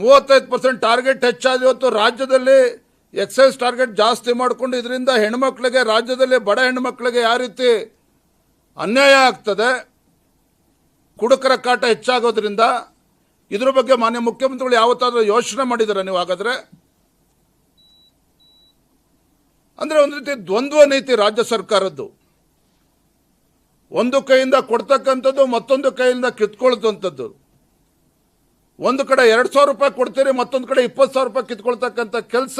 ಮೂವತ್ತೈದು percent target ಹೆಚ್ಚಾದ ಇವತ್ತು ರಾಜ್ಯದಲ್ಲಿ ಎಕ್ಸೈಸ್ ಟಾರ್ಗೆಟ್ ಜಾಸ್ತಿ ಮಾಡಿಕೊಂಡು ಇದರಿಂದ ಹೆಣ್ಮಕ್ಳಿಗೆ, ರಾಜ್ಯದಲ್ಲಿ ಬಡ ಹೆಣ್ಮಕ್ಳಿಗೆ ಯಾವ ರೀತಿ ಅನ್ಯಾಯ ಆಗ್ತದೆ, ಕುಡುಕರ ಕಾಟ ಹೆಚ್ಚಾಗೋದ್ರಿಂದ ಇದ್ರ ಬಗ್ಗೆ ಮಾನ್ಯ ಮುಖ್ಯಮಂತ್ರಿಗಳು ಯಾವತ್ತಾದರೂ ಯೋಚನೆ ಮಾಡಿದಾರೆ ನೀವು ಹಾಗಾದ್ರೆ? ಅಂದ್ರೆ ಒಂದು ರೀತಿ ದ್ವಂದ್ವ ನೀತಿ ರಾಜ್ಯ ಸರ್ಕಾರದ್ದು. ಒಂದು ಕೈಯಿಂದ ಕೊಡ್ತಕ್ಕಂಥದ್ದು ಮತ್ತೊಂದು ಕೈಯಿಂದ ಕಿತ್ಕೊಳ್ತಂಥದ್ದು. ಒಂದು ಕಡೆ ಎರಡು ಸಾವಿರ ರೂಪಾಯಿ ಕೊಡ್ತೀರಿ, ಮತ್ತೊಂದು ಕಡೆ ಇಪ್ಪತ್ತು ಸಾವಿರ ರೂಪಾಯಿ ಕಿತ್ಕೊಳ್ತಕ್ಕಂಥ ಕೆಲಸ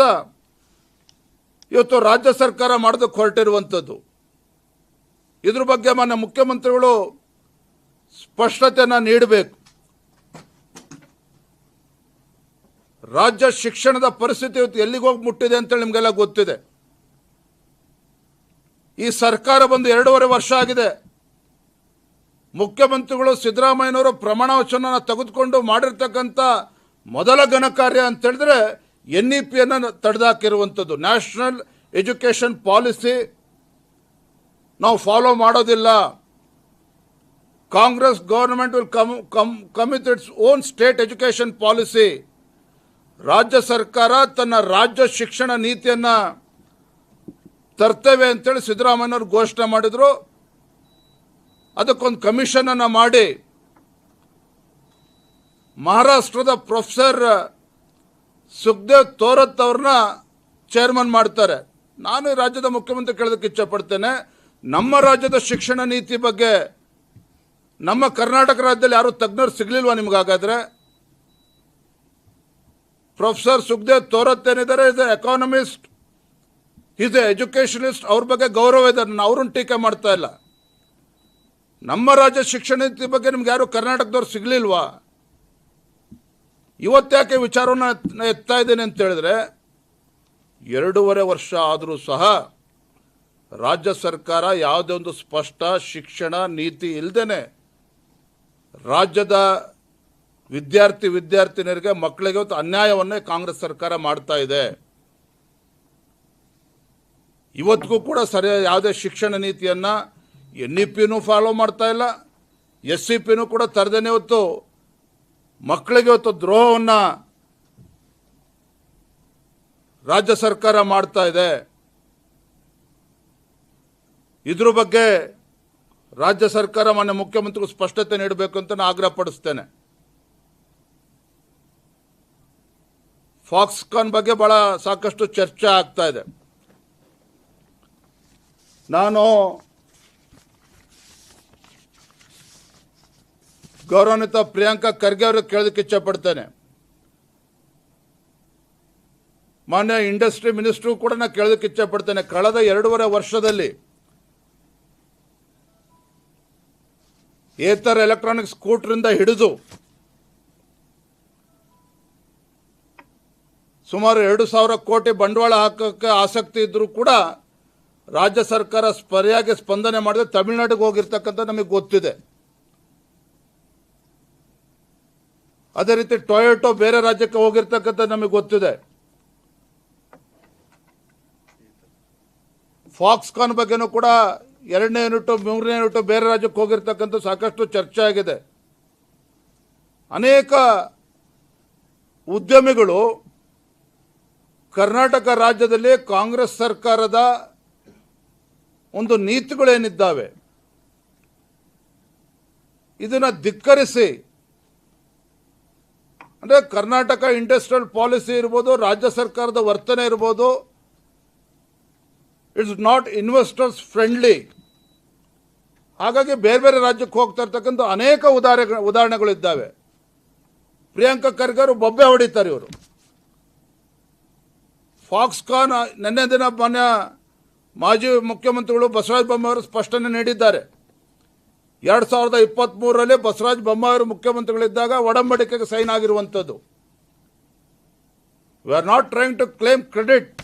ಇವತ್ತು ರಾಜ್ಯ ಸರ್ಕಾರ ಮಾಡೋದಕ್ಕೆ ಹೊರಟಿರುವಂಥದ್ದು. ಇದ್ರ ಬಗ್ಗೆ ಮಾನ್ಯ ಮುಖ್ಯಮಂತ್ರಿಗಳು ಸ್ಪಷ್ಟತೆಯನ್ನು ನೀಡಬೇಕು. ರಾಜ್ಯ ಶಿಕ್ಷಣದ ಪರಿಸ್ಥಿತಿ ಇವತ್ತು ಎಲ್ಲಿಗೆ ಹೋಗಿ ಮುಟ್ಟಿದೆ ಅಂತೇಳಿ ನಿಮಗೆಲ್ಲ ಗೊತ್ತಿದೆ. ಈ ಸರ್ಕಾರ ಬಂದು ಎರಡೂವರೆ ವರ್ಷ ಆಗಿದೆ. ಮುಖ್ಯಮಂತ್ರಿಗಳು ಸಿದ್ದರಾಮಯ್ಯನವರು ಪ್ರಮಾಣ ವಚನ ತೆಗೆದುಕೊಂಡು ಮಾಡಿರ್ತಕ್ಕಂಥ ಮೊದಲ ಗಣಕಾರ್ಯ ಅಂತ ಹೇಳಿದ್ರೆ ಎನ್ ಇ ಪಿಯನ್ನು ತಡೆದಾಕಿರುವಂಥದ್ದು. ನ್ಯಾಷನಲ್ ಎಜುಕೇಷನ್ ಪಾಲಿಸಿ ನಾವು ಫಾಲೋ ಮಾಡೋದಿಲ್ಲ. Congress government will come come commit its own state education policy. ರಾಜ್ಯ ಸರ್ಕಾರ ತನ್ನ ರಾಜ್ಯ ಶಿಕ್ಷಣ ನೀತಿಯನ್ನು ತರ್ತೇವೆ ಅಂತೇಳಿ ಸಿದ್ದರಾಮಯ್ಯನವರು ಘೋಷಣೆ ಮಾಡಿದ್ರು. ಅದಕ್ಕೊಂದು ಕಮಿಷನನ್ನು ಮಾಡಿ ಮಹಾರಾಷ್ಟ್ರದ ಪ್ರೊಫೆಸರ್ ಸುಖದೇವ್ ತೋರತ್ ಅವ್ರನ್ನ ಚೇರ್ಮನ್ ಮಾಡ್ತಾರೆ. ನಾನು ರಾಜ್ಯದ ಮುಖ್ಯಮಂತ್ರಿ ಕೇಳೋದಕ್ಕೆ ಇಚ್ಛಪಡ್ತೇನೆ. ನಮ್ಮ ರಾಜ್ಯದ ಶಿಕ್ಷಣ ನೀತಿ ಬಗ್ಗೆ ನಮ್ಮ ಕರ್ನಾಟಕ ರಾಜ್ಯದಲ್ಲಿ ಯಾರು ತಜ್ಞರು ಸಿಗ್ಲಿಲ್ವಾ ನಿಮ್ಗಾಗಾದರೆ ಪ್ರೊಫೆಸರ್ ಸುಖದೇವ್ ತೋರತ್ ಏನಿದ್ದಾರೆ? ಇಸ್ ಎಕಾನಮಿಸ್ಟ್ ಈಸ್ ಎಜುಕೇಷನಿಸ್ಟ್ ಅವ್ರ ಬಗ್ಗೆ ಗೌರವ ಇದೆ ನಾನು ಅವ್ರನ್ನ ಟೀಕೆ ಮಾಡ್ತಾ ಇಲ್ಲ. ನಮ್ಮ ರಾಜ್ಯ ಶಿಕ್ಷಣ ನೀತಿ ಬಗ್ಗೆ ನಿಮ್ಗೆ ಯಾರು ಕರ್ನಾಟಕದವ್ರು ಸಿಗ್ಲಿಲ್ವಾ? ಇವತ್ತ್ಯಾಕೆ ವಿಚಾರವನ್ನು ಎತ್ತಾ ಇದ್ದೇನೆ ಅಂತ ಹೇಳಿದ್ರೆ, ಎರಡೂವರೆ ವರ್ಷ ಆದರೂ ಸಹ ರಾಜ್ಯ ಸರ್ಕಾರ ಯಾವುದೇ ಒಂದು ಸ್ಪಷ್ಟ ಶಿಕ್ಷಣ ನೀತಿ ಇಲ್ಲದೇನೆ ರಾಜ್ಯದ ವಿದ್ಯಾರ್ಥಿ ವಿದ್ಯಾರ್ಥಿನಿಯರಿಗೆ ಮಕ್ಕಳಿಗೆ ಇವತ್ತು ಅನ್ಯಾಯವನ್ನೇ ಕಾಂಗ್ರೆಸ್ ಸರ್ಕಾರ ಮಾಡ್ತಾ ಇದೆ. ಇವತ್ತಿಗೂ ಕೂಡ ಸರಿಯಾದ ಯಾವುದೇ ಶಿಕ್ಷಣ ನೀತಿಯನ್ನ ಎನ್ ಇ ಪಿನೂ ಫಾಲೋ ಮಾಡ್ತಾ ಇಲ್ಲ ಎಸ್ ಸಿ ಪಿನೂ ಕೂಡ ತರದೇನೆ ಇವತ್ತು ಮಕ್ಕಳಿಗೆ ಇವತ್ತು ದ್ರೋಹವನ್ನು ರಾಜ್ಯ ಸರ್ಕಾರ ಮಾಡ್ತಾ ಇದೆ. ಇದ್ರ ಬಗ್ಗೆ ರಾಜ್ಯ ಸರ್ಕಾರ ಮಾನ್ಯ ಮುಖ್ಯಮಂತ್ರಿಗೂ ಸ್ಪಷ್ಟತೆ ನೀಡಬೇಕು ಅಂತ ನಾನು ಆಗ್ರಹ ಪಡಿಸ್ತೇನೆ. ಫಾಕ್ಸ್ಕಾನ್ ಬಗ್ಗೆ ಬಹಳ ಸಾಕಷ್ಟು ಚರ್ಚೆ ಆಗ್ತಾ ಇದೆ. ನಾನು ಗೌರವಾನ್ವಿತ ಪ್ರಿಯಾಂಕಾ ಖರ್ಗೆ ಅವ್ರಿಗೆ ಕೇಳೋದಕ್ಕೆ ಇಚ್ಛಪಡ್ತೇನೆ. ಮಾನ್ಯ ಇಂಡಸ್ಟ್ರಿ ಮಿನಿಸ್ಟ್ರು ಕೂಡ ನಾನು ಕೇಳೋದಕ್ಕೆ ಇಚ್ಛಪಡ್ತೇನೆ. ಕಳೆದ ಎರಡೂವರೆ ವರ್ಷದಲ್ಲಿ ಏತರ ಎಲೆಕ್ಟ್ರಾನಿಕ್ ಸ್ಕೂಟ್ರಿಂದ ಹಿಡಿದು ಸುಮಾರು ಎರಡು ಸಾವಿರ ಕೋಟಿ ಬಂಡವಾಳ ಹಾಕೋಕ್ಕೆ ಆಸಕ್ತಿ ಇದ್ದರೂ ಕೂಡ ರಾಜ್ಯ ಸರ್ಕಾರ ಸರಿಯಾಗಿ ಸ್ಪಂದನೆ ಮಾಡಿದ್ರೆ ತಮಿಳುನಾಡಿಗೆ ಹೋಗಿರ್ತಕ್ಕಂಥ ನಮಗೆ ಗೊತ್ತಿದೆ. ಅದೇ ರೀತಿ ಟೊಯೋಟೊ ಬೇರೆ ರಾಜ್ಯಕ್ಕೆ ಹೋಗಿರ್ತಕ್ಕಂಥ ನಮಗೆ ಗೊತ್ತಿದೆ. ಫಾಕ್ಸ್ಕಾನ್ ಬಗ್ಗೆನೂ ಕೂಡ ಎರಡನೇ ಯೂನಿಟ್ ಮೂರನೇ ಯೂನಿಟ್ ಬೇರೆ ರಾಜ್ಯಕ್ಕೆ ಹೋಗಿರ್ತಕ್ಕಂಥ ಸಾಕಷ್ಟು ಚರ್ಚೆ ಆಗಿದೆ. ಅನೇಕ ಉದ್ಯಮಿಗಳು ಕರ್ನಾಟಕ ರಾಜ್ಯದಲ್ಲಿ ಕಾಂಗ್ರೆಸ್ ಸರ್ಕಾರದ ಒಂದು ನೀತಿಗಳೇನಿದ್ದಾವೆ, ಇದನ್ನು ಧಿಕ್ಕರಿಸಿ ಅಂದರೆ ಕರ್ನಾಟಕ ಇಂಡಸ್ಟ್ರಿಯಲ್ ಪಾಲಿಸಿ ಇರ್ಬೋದು, ರಾಜ್ಯ ಸರ್ಕಾರದ ವರ್ತನೆ ಇರ್ಬೋದು. ಇಟ್ಸ್ ನಾಟ್ ಇನ್ವೆಸ್ಟರ್ಸ್ ಫ್ರೆಂಡ್ಲಿ ಹಾಗಾಗಿ ಬೇರೆ ಬೇರೆ ರಾಜ್ಯಕ್ಕೆ ಹೋಗ್ತಾ ಇರ್ತಕ್ಕಂಥ ಅನೇಕ ಉದಾಹರಣೆ, ಉದಾಹರಣೆಗಳಿದ್ದಾವೆ. ಪ್ರಿಯಾಂಕಾ ಖರ್ಗೆ ಅವರು ಬೊಬ್ಬೆ ಹೊಡಿತಾರೆ ಇವರು. ಫಾಕ್ಸ್ಕಾನ್ ನಿನ್ನೆ ದಿನ ಮಾನ್ಯ ಮಾಜಿ ಮುಖ್ಯಮಂತ್ರಿಗಳು ಬಸವರಾಜ ಬೊಮ್ಮಾಯಿ ಸ್ಪಷ್ಟನೆ ನೀಡಿದ್ದಾರೆ. ಎರಡು ಸಾವಿರದ ಇಪ್ಪತ್ತ್ಮೂರರಲ್ಲಿ ಬಸವರಾಜ ಬೊಮ್ಮಾಯಿ ಮುಖ್ಯಮಂತ್ರಿಗಳಿದ್ದಾಗ ಒಡಂಬಡಿಕೆಗೆ ಸೈನ್ ಆಗಿರುವಂಥದ್ದು. We are not trying to claim credit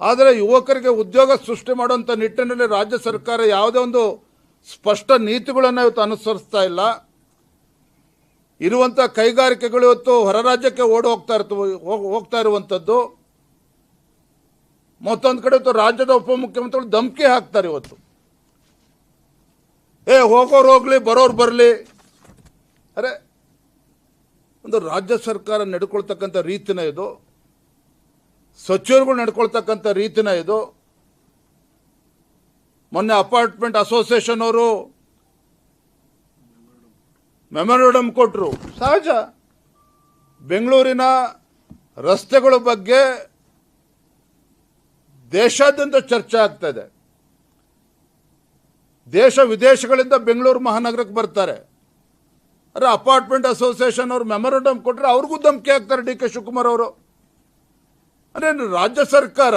ಆದರೆ ಯುವಕರಿಗೆ ಉದ್ಯೋಗ ಸೃಷ್ಟಿ ಮಾಡುವಂಥ ನಿಟ್ಟಿನಲ್ಲಿ ರಾಜ್ಯ ಸರ್ಕಾರ ಯಾವುದೇ ಒಂದು ಸ್ಪಷ್ಟ ನೀತಿಗಳನ್ನು ಇವತ್ತು ಅನುಸರಿಸ್ತಾ ಇಲ್ಲ. ಇರುವಂಥ ಕೈಗಾರಿಕೆಗಳು ಇವತ್ತು ಹೊರ ರಾಜ್ಯಕ್ಕೆ ಓಡಿ ಹೋಗ್ತಾ ಇರ್ತವೆ ಹೋಗ್- ಹೋಗ್ತಾ ಇರುವಂಥದ್ದು. ಮತ್ತೊಂದು ಕಡೆ ಇವತ್ತು ರಾಜ್ಯದ ಉಪಮುಖ್ಯಮಂತ್ರಿಗಳು ಧಮಕಿ ಹಾಕ್ತಾರೆ ಇವತ್ತು. ಏ, ಹೋಗೋರು ಹೋಗಲಿ, ಬರೋರು ಬರಲಿ. ಅರೆ, ಒಂದು ರಾಜ್ಯ ಸರ್ಕಾರ ನಡ್ಕೊಳ್ತಕ್ಕಂಥ ರೀತಿನ ಇದು, ಸಚಿವರುಗಳು ನಡ್ಕೊಳ್ತಕ್ಕಂಥ ರೀತಿನ ಇದು, ಮೊನ್ನೆ ಅಪಾರ್ಟ್ಮೆಂಟ್ ಅಸೋಸಿಯೇಷನ್ ಅವರು ಮೆಮೊರಂಡಮ್ ಕೊಟ್ಟರು ಸಹಜ. ಬೆಂಗಳೂರಿನ ರಸ್ತೆಗಳ ಬಗ್ಗೆ ದೇಶಾದ್ಯಂತ ಚರ್ಚೆ ಆಗ್ತಾ ಇದೆ. ದೇಶ ವಿದೇಶಗಳಿಂದ ಬೆಂಗಳೂರು ಮಹಾನಗರಕ್ಕೆ ಬರ್ತಾರೆ. ಅರೆ ಅಪಾರ್ಟ್ಮೆಂಟ್ ಅಸೋಸಿಯೇಷನ್ ಅವರು ಮೆಮೊರಂಡಮ್ ಕೊಟ್ಟರೆ ಅವ್ರಿಗೂ ಧಮಕಿ ಹಾಕ್ತಾರೆ ಡಿ ಕೆ ಶಿವಕುಮಾರ್ ಅವರು. ಅಂದರೆ ರಾಜ್ಯ ಸರ್ಕಾರ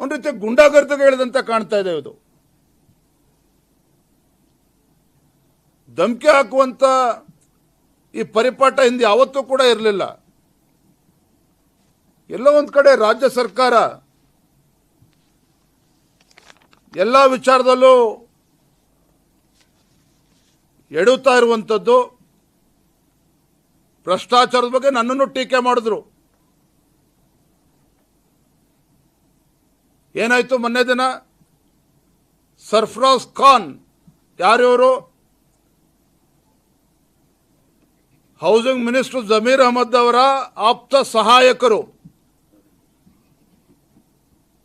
ಒಂದು ರೀತಿ ಗುಂಡಾಗರ್ದಿಗೆ ಹೇಳಿದಂತೆ ಕಾಣ್ತಾ ಇದೆ ಇದು ಧಮಕಿ ಹಾಕುವಂಥ ಈ ಪರಿಪಾಠ ಹಿಂದೆ ಯಾವತ್ತೂ ಕೂಡ ಇರಲಿಲ್ಲ. ಎಲ್ಲೋ ಒಂದು ಕಡೆ ರಾಜ್ಯ ಸರ್ಕಾರ ಎಲ್ಲ ವಿಚಾರದಲ್ಲೂ ಎಡುತ್ತಾ ಇರುವಂಥದ್ದು ಭ್ರಷ್ಟಾಚಾರದ ಬಗ್ಗೆ ನನ್ನನ್ನು ಟೀಕೆ ಮಾಡಿದ್ರು. ಏನಾಯ್ತು ಮೊನ್ನೆ ದಿನ? ಸರ್ಫ್ರಾಜ್ ಖಾನ್ ಯಾರ್ಯವರು ಹೌಸಿಂಗ್ ಮಿನಿಸ್ಟರ್ ಜಮೀರ್ ಅಹಮದ್ ಅವರ ಆಪ್ತ ಸಹಾಯಕರು.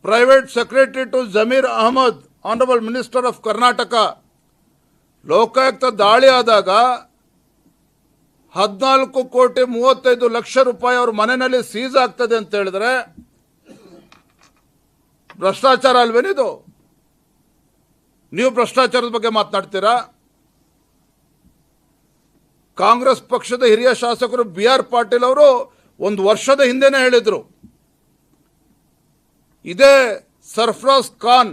Private secretary to Zameer Ahmed honourable minister of Karnataka Lokayukta ದಾಳಿ ಆದಾಗ ಹದಿನಾಲ್ಕು ಕೋಟಿ ಮೂವತ್ತೈದು ಲಕ್ಷ ರೂಪಾಯಿ ಅವ್ರ ಮನೆಯಲ್ಲಿ ಸೀಸ್ ಆಗ್ತದೆ ಅಂತ ಹೇಳಿದ್ರೆ ಭ್ರಷ್ಟಾಚಾರ ಅಲ್ವೇನಿದು ನೀವು ಭ್ರಷ್ಟಾಚಾರದ ಬಗ್ಗೆ ಮಾತನಾಡ್ತೀರಾ? ಕಾಂಗ್ರೆಸ್ ಪಕ್ಷದ ಹಿರಿಯ ಶಾಸಕರು ಬಿ ಆರ್ ಪಾಟೀಲ್ ಅವರು ಒಂದು ವರ್ಷದ ಹಿಂದೆನೇ ಹೇಳಿದ್ರು. ಇದೇ ಸರ್ಫ್ರಾಸ್ ಖಾನ್.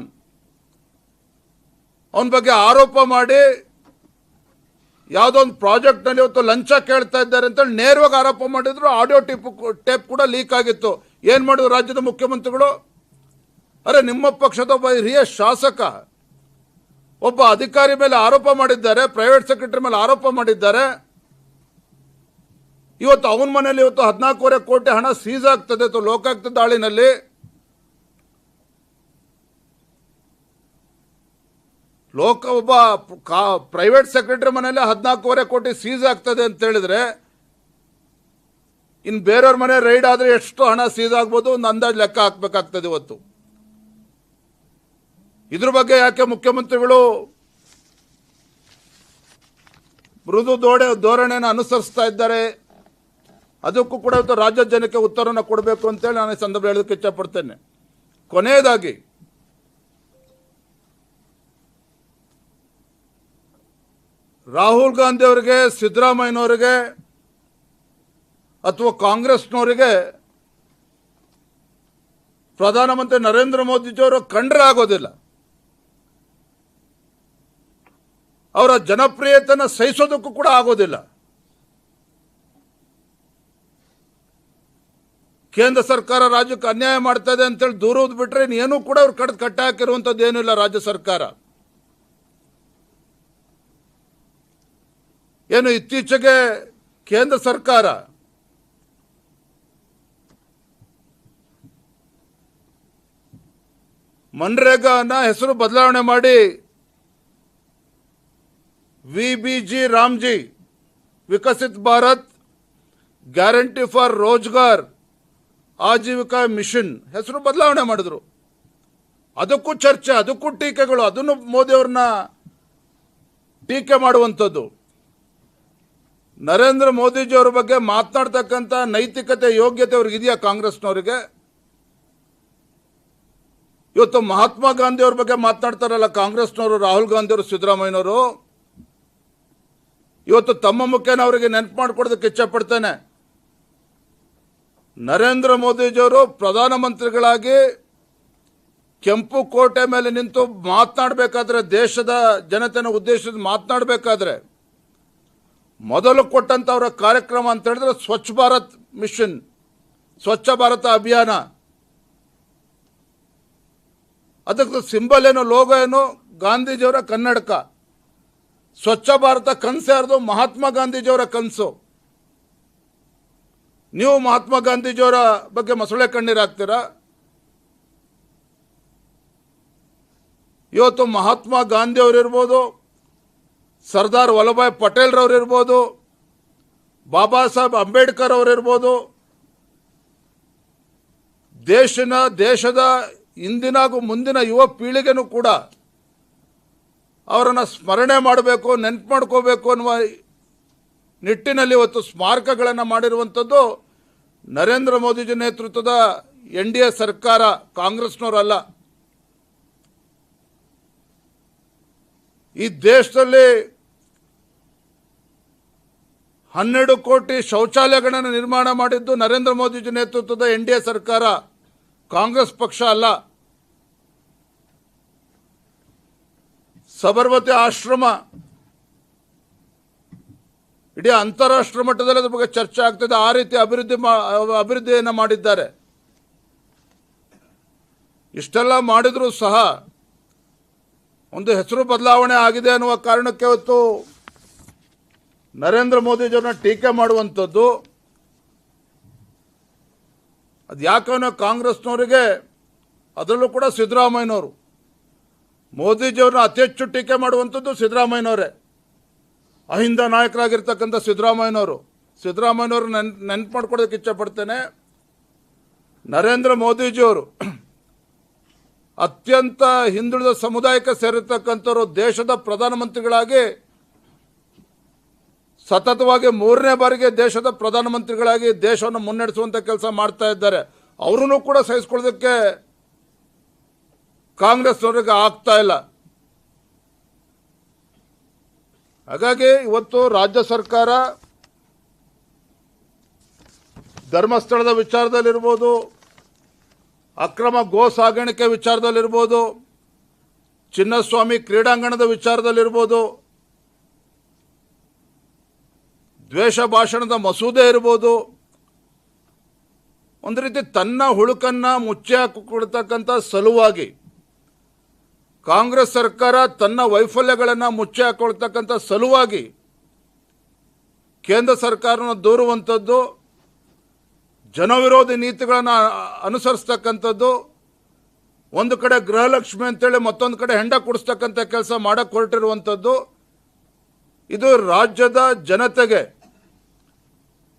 ಅವನ ಬಗ್ಗೆ ಆರೋಪ ಮಾಡಿ ಯಾವುದೋ ಒಂದು ಪ್ರಾಜೆಕ್ಟ್ನಲ್ಲಿ ಇವತ್ತು ಲಂಚ ಕೇಳ್ತಾ ಇದ್ದಾರೆ ಅಂತ ನೇರವಾಗಿ ಆರೋಪ ಮಾಡಿದ್ರು. ಆಡಿಯೋ ಟೇಪ್ ಟೇಪ್ ಕೂಡ ಲೀಕ್ ಆಗಿತ್ತು. ಏನು ಮಾಡಿದ್ರು ರಾಜ್ಯದ ಮುಖ್ಯಮಂತ್ರಿಗಳು? ಅರೆ, ನಿಮ್ಮ ಪಕ್ಷದ ಒಬ್ಬ ಹಿರಿಯ ಶಾಸಕ ಒಬ್ಬ ಅಧಿಕಾರಿ ಮೇಲೆ ಆರೋಪ ಮಾಡಿದ್ದಾರೆ ಪ್ರೈವೇಟ್ ಸೆಕ್ರೆಟರಿ ಮೇಲೆ ಆರೋಪ ಮಾಡಿದ್ದಾರೆ. ಇವತ್ತು ಅವನ ಮನೆಯಲ್ಲಿ ಇವತ್ತು ಹದಿನಾಲ್ಕೂವರೆ ಕೋಟಿ ಹಣ ಸೀಸ್ ಆಗ್ತದೆ ಲೋಕಾಯುಕ್ತ ದಾಳಿನಲ್ಲಿ. ಲೋಕ ಒಬ್ಬ ಪ್ರೈವೇಟ್ ಸೆಕ್ರೆಟರಿ ಮನೆಯಲ್ಲಿ ಹದಿನಾಲ್ಕೂವರೆ ಕೋಟಿ ಸೀಸ್ ಆಗ್ತದೆ ಅಂತ ಹೇಳಿದ್ರೆ ಇನ್ನು ಬೇರೆಯವ್ರ ಮನೆ ರೈಡ್ ಆದರೆ ಎಷ್ಟು ಹಣ ಸೀಸ್ ಆಗ್ಬೋದು ಒಂದು ಅಂದಾಜು ಲೆಕ್ಕ ಹಾಕ್ಬೇಕಾಗ್ತದೆ ಇವತ್ತು. ಇದ್ರ ಬಗ್ಗೆ ಯಾಕೆ ಮುಖ್ಯಮಂತ್ರಿಗಳು ಮೃದು ದೋಡೆ ಧೋರಣೆಯನ್ನು ಅನುಸರಿಸ್ತಾ ಇದ್ದಾರೆ, ಅದಕ್ಕೂ ಕೂಡ ಇವತ್ತು ರಾಜ್ಯ ಜನಕ್ಕೆ ಉತ್ತರವನ್ನು ಕೊಡಬೇಕು ಅಂತೇಳಿ ನಾನು ಈ ಸಂದರ್ಭ ಹೇಳೋದಕ್ಕೆ ಇಚ್ಛಪಡ್ತೇನೆ. ಕೊನೆಯದಾಗಿ ರಾಹುಲ್ ಗಾಂಧಿ ಅವರಿಗೆ ಸಿದ್ದರಾಮಯ್ಯನವರಿಗೆ, ಅಥವಾ ಕಾಂಗ್ರೆಸ್ನವರಿಗೆ ಪ್ರಧಾನಮಂತ್ರಿ ನರೇಂದ್ರ ಮೋದಿಜಿಯವರು ಕಂಡ್ರೆ ಆಗೋದಿಲ್ಲ. ಅವರ ಜನಪ್ರಿಯತೆಯನ್ನು ಸಹಿಸೋದಕ್ಕೂ ಕೂಡ ಆಗೋದಿಲ್ಲ. ಕೇಂದ್ರ ಸರ್ಕಾರ ರಾಜ್ಯಕ್ಕೆ ಅನ್ಯಾಯ ಮಾಡ್ತಾ ಇದೆ ಅಂತೇಳಿ ದೂರದ್ ಬಿಟ್ರೆ ಏನೂ ಕೂಡ ಅವ್ರು ಕಡ್ದು ಕಟ್ಟ ಏನೂ ಇಲ್ಲ ರಾಜ್ಯ ಸರ್ಕಾರ. ಏನು ಇತ್ತೀಚೆಗೆ ಕೇಂದ್ರ ಸರ್ಕಾರ ಮನ್ರೇಗಾನ ಹೆಸರು ಬದಲಾವಣೆ ಮಾಡಿ V B G Ramji, Viksit Bharat, guarantee for Rozgar, Ajeevika mission ಹೆಸರು ಬದಲಾವಣೆ ಮಾಡಿದ್ರು. ಅದಕ್ಕೂ ಚರ್ಚೆ, ಅದಕ್ಕೂ ಟೀಕೆಗಳು, ಅದನ್ನು ಮೋದಿಯವ್ರನ್ನ ಟೀಕೆ ಮಾಡುವಂಥದ್ದು. ನರೇಂದ್ರ ಮೋದಿಜಿ ಅವ್ರ ಬಗ್ಗೆ ಮಾತನಾಡ್ತಕ್ಕಂಥ ನೈತಿಕತೆ, ಯೋಗ್ಯತೆ ಅವ್ರಿಗೆ ಇದೆಯಾ ಕಾಂಗ್ರೆಸ್ನವರಿಗೆ? ಇವತ್ತು ಮಹಾತ್ಮ ಗಾಂಧಿ ಅವ್ರ ಬಗ್ಗೆ ಮಾತನಾಡ್ತಾರಲ್ಲ ಕಾಂಗ್ರೆಸ್ನವರು, ರಾಹುಲ್ ಗಾಂಧಿ ಅವರು, ಸಿದ್ದರಾಮಯ್ಯನವರು? ಇವತ್ತು ತಮ್ಮ ಮುಖೇನ ಅವರಿಗೆ ನೆನಪು ಮಾಡಿಕೊಡೋದಕ್ಕೆ ಇಚ್ಛಪಡ್ತೇನೆ. ನರೇಂದ್ರ ಮೋದಿಜಿಯವರು ಪ್ರಧಾನಮಂತ್ರಿಗಳಾಗಿ ಕೆಂಪು ಕೋಟೆ ಮೇಲೆ ನಿಂತು ಮಾತನಾಡಬೇಕಾದ್ರೆ ದೇಶದ ಜನತೆನ ಉದ್ದೇಶದ ಮಾತನಾಡಬೇಕಾದ್ರೆ ಮೊದಲು ಕೊಟ್ಟಂಥವರ ಕಾರ್ಯಕ್ರಮ ಅಂತ ಹೇಳಿದ್ರೆ ಸ್ವಚ್ಛ ಭಾರತ್ ಮಿಷನ್, ಸ್ವಚ್ಛ ಭಾರತ ಅಭಿಯಾನ. ಅದಕ್ಕೆ ಸಿಂಬಲ್ ಏನು, ಲೋಗೋ ಏನು, ಗಾಂಧೀಜಿಯವರ ಕನ್ನಡಕ. ಸ್ವಚ್ಛ ಭಾರತ ಕನಸು ಯಾರ್ದು? ಮಹಾತ್ಮ ಗಾಂಧೀಜಿಯವರ ಕನಸು. ನೀವು ಮಹಾತ್ಮ ಗಾಂಧೀಜಿಯವರ ಬಗ್ಗೆ ಮೊಸಳೆ ಕಣ್ಣೀರು ಹಾಕ್ತೀರಾ? ಇವತ್ತು ಮಹಾತ್ಮ ಗಾಂಧಿ ಅವರು ಇರ್ಬೋದು ಸರ್ದಾರ್ ವಲ್ಲಭಾಯ್ ಪಟೇಲ್ರವ್ರು ಇರ್ಬೋದು, ಬಾಬಾ ಸಾಹೇಬ್ ಅಂಬೇಡ್ಕರ್ ಅವರಿರ್ಬೋದು ದೇಶನ, ದೇಶದ ಇಂದಿನ ಹಾಗೂ ಮುಂದಿನ ಯುವ ಪೀಳಿಗೆನೂ ಕೂಡ ಅವರನ್ನು ಸ್ಮರಣೆ ಮಾಡಬೇಕು, ನೆನ್ಪು ಮಾಡ್ಕೋಬೇಕು ಅನ್ನುವ ನಿಟ್ಟಿನಲ್ಲಿ ಇವತ್ತು ಸ್ಮಾರಕಗಳನ್ನು ಮಾಡಿರುವಂಥದ್ದು ನರೇಂದ್ರ ಮೋದಿಜಿ ನೇತೃತ್ವದ ಎನ್ ಡಿ ಎ ಸರ್ಕಾರ ಕಾಂಗ್ರೆಸ್ನವರಲ್ಲ ಈ ದೇಶದಲ್ಲಿ ಹನ್ನೆರಡು ಕೋಟಿ ಶೌಚಾಲಯಗಳನ್ನು ನಿರ್ಮಾಣ ಮಾಡಿದ್ದು ನರೇಂದ್ರ ಮೋದಿಜಿ ನೇತೃತ್ವದ ಎನ್ ಡಿ ಸರ್ಕಾರ, ಕಾಂಗ್ರೆಸ್ ಪಕ್ಷ ಅಲ್ಲ. ಸಬರ್ಮತಿ ಆಶ್ರಮ, ಇಡೀ ಅಂತಾರಾಷ್ಟ್ರ ಮಟ್ಟದಲ್ಲಿ ಅದ್ರ ಬಗ್ಗೆ ಚರ್ಚೆ ಆಗ್ತಿದೆ, ಆ ರೀತಿ ಅಭಿವೃದ್ಧಿ ಅಭಿವೃದ್ಧಿಯನ್ನು ಮಾಡಿದ್ದಾರೆ. ಇಷ್ಟೆಲ್ಲ ಮಾಡಿದರೂ ಸಹ ಒಂದು ಹೆಸರು ಬದಲಾವಣೆ ಆಗಿದೆ ಅನ್ನುವ ಕಾರಣಕ್ಕೆ ಇವತ್ತು ನರೇಂದ್ರ ಮೋದಿಜಿಯವ್ರನ್ನ ಟೀಕೆ ಮಾಡುವಂಥದ್ದು ಅದು ಯಾಕಂದ್ರೆ ಕಾಂಗ್ರೆಸ್ನವರಿಗೆ ಅದರಲ್ಲೂ ಕೂಡ ಸಿದ್ದರಾಮಯ್ಯನವರು. ಮೋದಿಜಿಯವ್ರನ್ನ ಅತಿ ಹೆಚ್ಚು ಟೀಕೆ ಮಾಡುವಂಥದ್ದು ಸಿದ್ದರಾಮಯ್ಯನವರೇ. ಅಹಿಂದ ನಾಯಕರಾಗಿರ್ತಕ್ಕಂಥ ಸಿದ್ದರಾಮಯ್ಯನವರು. ಸಿದ್ದರಾಮಯ್ಯನವರು ನೆನ್, ನೆನ್ಪು ಮಾಡ್ಕೊಡೋದಕ್ಕೆ ಇಚ್ಛಪಡ್ತೇನೆ ನರೇಂದ್ರ ಮೋದಿಜಿಯವರು ಅತ್ಯಂತ ಹಿಂದುಳಿದ ಸಮುದಾಯಕ್ಕೆ ಸೇರಿರ್ತಕ್ಕಂಥವ್ರು ದೇಶದ ಪ್ರಧಾನಮಂತ್ರಿಗಳಾಗಿ, ಸತತವಾಗಿ ಮೂರನೇ ಬಾರಿಗೆ ದೇಶದ ಪ್ರಧಾನಮಂತ್ರಿಗಳಾಗಿ ದೇಶವನ್ನು ಮುನ್ನಡೆಸುವಂತ ಕೆಲಸ ಮಾಡ್ತಾ ಇದ್ದಾರೆ. ಅವರನ್ನು ಕೂಡ ಸಹಿಸ್ಕೊಳ್ಳೋದಕ್ಕೆ ಕಾಂಗ್ರೆಸ್ನವರಿಗೆ ಆಗ್ತಾ ಇಲ್ಲ. ಹಾಗಾಗಿ ಇವತ್ತು ರಾಜ್ಯ ಸರ್ಕಾರ ಧರ್ಮಸ್ಥಳದ ವಿಚಾರದಲ್ಲಿರ್ಬೋದು ಅಕ್ರಮ ಗೋ ಸಾಗಾಣಿಕೆ ವಿಚಾರದಲ್ಲಿರ್ಬೋದು, ಚಿನ್ನಸ್ವಾಮಿ ಕ್ರೀಡಾಂಗಣದ ವಿಚಾರದಲ್ಲಿರ್ಬೋದು, ದ್ವೇಷ ಭಾಷಣದ ಮಸೂದೆ ಇರ್ಬೋದು. ಒಂದು ರೀತಿ ತನ್ನ ಹುಳುಕನ್ನು ಮುಚ್ಚಿ ಹಾಕಿಕೊಡ್ತಕ್ಕಂಥ ಸಲುವಾಗಿ ಕಾಂಗ್ರೆಸ್ ಸರ್ಕಾರ ತನ್ನ ವೈಫಲ್ಯಗಳನ್ನು ಮುಚ್ಚಿ ಹಾಕೊಳ್ತಕ್ಕಂಥ ಸಲುವಾಗಿ ಕೇಂದ್ರ ಸರ್ಕಾರನ ದೂರುವಂಥದ್ದು ಜನವಿರೋಧಿ ನೀತಿಗಳನ್ನು ಅನುಸರಿಸ್ತಕ್ಕಂಥದ್ದು, ಒಂದು ಕಡೆ ಗೃಹಲಕ್ಷ್ಮಿ ಅಂತೇಳಿ ಮತ್ತೊಂದು ಕಡೆ ಹೆಂಡ ಕೊಡಿಸ್ತಕ್ಕಂಥ ಕೆಲಸ ಮಾಡಕ್ಕೆ ಹೊರಟಿರುವಂಥದ್ದು, ಇದು ರಾಜ್ಯದ ಜನತೆಗೆ,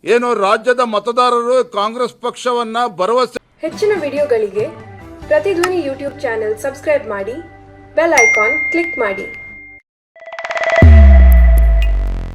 ಏನು ರಾಜ್ಯದ ಮತದಾರರು ಕಾಂಗ್ರೆಸ್ ಪಕ್ಷವನ್ನ ಭರವಸೆ ಹೆಚ್ಚಿನ ವಿಡಿಯೋಗಳಿಗೆ ಪ್ರತಿಧ್ವನಿ ಯೂಟ್ಯೂಬ್ ಚಾನೆಲ್ ಸಬ್ಸ್ಕ್ರೈಬ್ ಮಾಡಿ, ಬೆಲ್ ಐಕಾನ್ ಕ್ಲಿಕ್ ಮಾಡಿ.